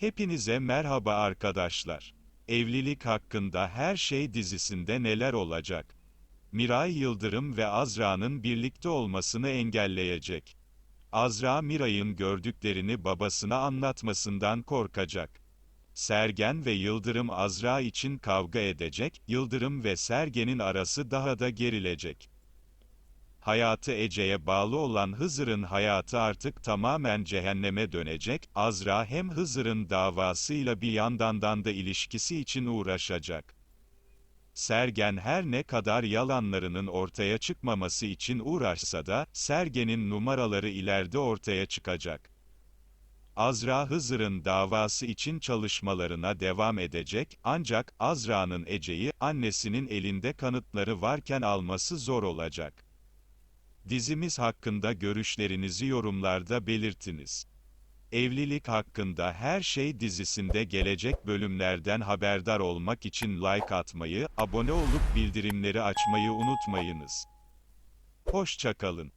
Hepinize merhaba arkadaşlar. Evlilik hakkında her şey dizisinde neler olacak? Miray Yıldırım ve Azra'nın birlikte olmasını engelleyecek. Azra Miray'ın gördüklerini babasına anlatmasından korkacak. Sergen ve Yıldırım Azra için kavga edecek, Yıldırım ve Sergen'in arası daha da gerilecek. Hayatı Ece'ye bağlı olan Hızır'ın hayatı artık tamamen cehenneme dönecek, Azra hem Hızır'ın davasıyla bir yandan da ilişkisi için uğraşacak. Sergen her ne kadar yalanlarının ortaya çıkmaması için uğraşsa da, Sergen'in numaraları ileride ortaya çıkacak. Azra Hızır'ın davası için çalışmalarına devam edecek, ancak Azra'nın Ece'yi, annesinin elinde kanıtları varken alması zor olacak. Dizimiz hakkında görüşlerinizi yorumlarda belirtiniz. Evlilik hakkında her şey dizisinde gelecek bölümlerden haberdar olmak için like atmayı, abone olup bildirimleri açmayı unutmayınız. Hoşçakalın.